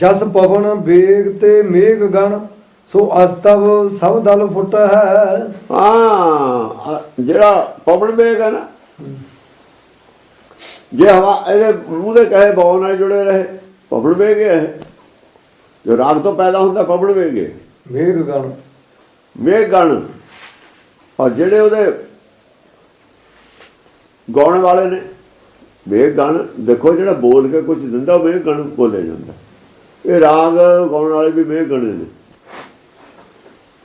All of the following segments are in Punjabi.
ਜਸ ਪਵਨ ਵੇਗ ਤੇ ਮੇਘ ਗਣ ਸੋ ਅਸਤਵ ਸਭ ਦਲ ਫੁੱਟ। ਹੈ ਹਾਂ ਜਿਹੜਾ ਪਵਨ ਵੇਗ ਹੈ ਨਾ ਜੇ ਹਵਾ ਇਹਦੇ ਮੂੰਹ ਦੇ ਕਹੇ ਬੌਨ ਨਾਲ ਜੁੜੇ ਰਹੇ ਪਵਨ ਵੇਗ ਹੈ। ਜੋ ਰਾਗ ਤੋਂ ਪੈਦਾ ਹੁੰਦਾ ਪਵਨ ਵੇਗ ਹੈ। ਮੇਘ ਗਣ। ਮੇਘ ਗਣ। ਔਰ ਜਿਹੜੇ ਉਹਦੇ ਗਾਉਣ ਵਾਲੇ ਨੇ ਮੇਘ ਗਣ ਦੇਖੋ ਜਿਹੜਾ ਬੋਲ ਕੇ ਕੁਝ ਦਿੰਦਾ ਉਹ ਮੇਘ ਗਣ ਬੋਲੇ ਜਾਂਦਾ। ਇਹ ਰਾਗ ਗਾਉਣ ਵਾਲੇ ਵੀ ਮੇਘ ਗਣ ਨੇ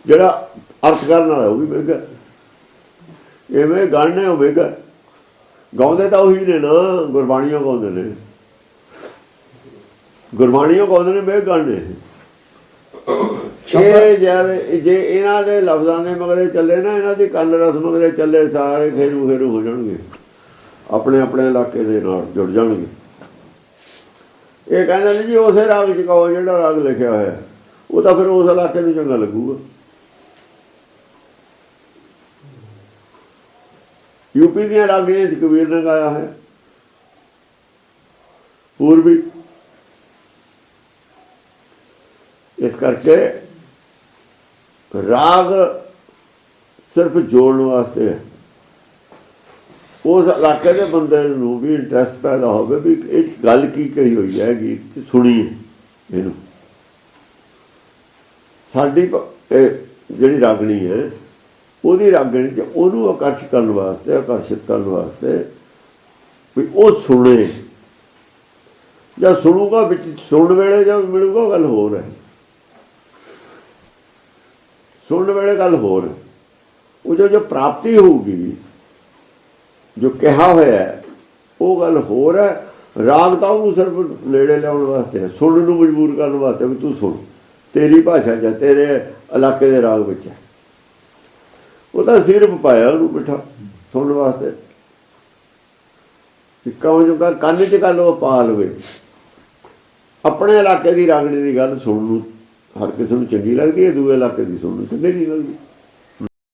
ਜਿਹੜਾ ਅਰਥ ਕਰਨ ਵਾਲਾ ਉਹ ਵੀ। ਇਹ ਮੇਘ ਗਣ ਨੇ ਉਹ ਮੇਘ ਹੈ। ਗਾਉਂਦੇ ਤਾਂ ਉਹੀ ਨੇ ਨਾ ਗੁਰਬਾਣੀਆਂ ਗਾਉਂਦੇ ਨੇ ਗੁਰਬਾਣੀਆਂ ਗਾਉਂਦੇ ਨੇ ਮੇਘ ਗਣ ਇਹ ਜਦ ਜੇ ਇਹਨਾਂ ਦੇ ਲਫ਼ਜ਼ਾਂ ਦੇ ਮਗਰੇ ਚੱਲੇ ਨਾ ਇਹਨਾਂ ਦੀ ਕੰਨ ਰਸ ਮਗਰੇ ਚੱਲੇ ਸਾਰੇ ਖੇਰੂ ਖੇਰੂ ਹੋ ਜਾਣਗੇ ਆਪਣੇ ਆਪਣੇ ਇਲਾਕੇ ਦੇ ਨਾਲ ਜੁੜ ਜਾਣਗੇ ਇਹ ਕਹਿੰਦੇ ਨੇ ਜੀ ਉਸੇ ਰਾਗ ਚ ਕਹੋ ਜਿਹੜਾ ਰਾਗ ਲਿਖਿਆ ਹੋਇਆ। ਉਹ ਤਾਂ ਫਿਰ ਉਸ ਇਲਾਕੇ ਨੂੰ ਚੰਗਾ ਲੱਗੂਗਾ। ਯੂਪੀ ਦੀਆਂ ਰਾਗੀਆਂ ਚ ਕਬੀਰ ਨੇ ਗਾਇਆ ਹੈ। ਪੂਰਬੀ। ਇਸ ਕਰਕੇ ਰਾਗ ਸਿਰਫ ਜੋੜਨ ਵਾਸਤੇ ਹੈ। ਉਸ ਇਲਾਕੇ ਦੇ ਬੰਦੇ ਨੂੰ ਵੀ ਇੰਟਰਸਟ ਪੈਦਾ ਹੋਵੇ ਵੀ ਇਹ 'ਚ ਗੱਲ ਕੀ ਕਹੀ ਹੋਈ ਹੈ, ਗੀਤ ਚ ਸੁਣੀਏ ਇਹਨੂੰ। ਸਾਡੀ ਜਿਹੜੀ ਰਾਗਣੀ ਹੈ, ਉਹਦੀ ਰਾਗਣੀ ਚ ਉਹਨੂੰ ਆਕਰਸ਼ਿਤ ਕਰਨ ਵਾਸਤੇ, ਆਕਰਸ਼ਿਤ ਕਰਨ ਵਾਸਤੇ ਵੀ ਉਹ ਸੁਣੇ। ਜਾਂ ਸੁਣੂਗਾ ਵਿੱਚ ਸੁਣਨ ਵੇਲੇ ਜਾਂ ਮਿਲੂਗਾ ਉਹ ਗੱਲ ਹੋਰ ਹੈ। ਸੁਣਨ ਵੇਲੇ ਗੱਲ ਹੋਰ ਹੈ। ਉਹ ਜੋ ਜੋ ਪ੍ਰਾਪਤੀ ਹੋਊਗੀ ਜੋ ਕਿਹਾ ਹੋਇਆ ਉਹ ਗੱਲ ਹੋਰ ਹੈ। ਰਾਗ ਤਾਂ ਉਹਨੂੰ ਸਿਰਫ ਨੇੜੇ ਲਿਆਉਣ ਵਾਸਤੇ ਸੁਣਨ ਨੂੰ ਮਜਬੂਰ ਕਰਨ ਵਾਸਤੇ ਵੀ ਤੂੰ ਸੁਣ। ਤੇਰੀ ਭਾਸ਼ਾ ਜਾਂ ਤੇਰੇ ਇਲਾਕੇ ਦੇ ਰਾਗ ਵਿੱਚ ਹੈ। ਉਹ ਤਾਂ ਸਿਰਫ ਪਾਇਆ ਉਹਨੂੰ ਬਿਠਾ ਸੁਣਨ ਵਾਸਤੇ। ਕਿਉਂ ਜੋ ਕਰ, ਕੰਨ 'ਚ ਗੱਲ ਉਹ ਪਾ ਲਵੇ। ਆਪਣੇ ਇਲਾਕੇ ਦੀ ਰਾਗਣੀ ਦੀ ਗੱਲ ਸੁਣਨ ਨੂੰ ਹਰ ਕਿਸੇ ਨੂੰ ਚੰਗੀ ਲੱਗਦੀ ਹੈ, ਦੂਏ ਇਲਾਕੇ ਦੀ ਸੁਣਨ ਨੂੰ ਚੰਗੀ ਨਹੀਂ ਲੱਗਦੀ।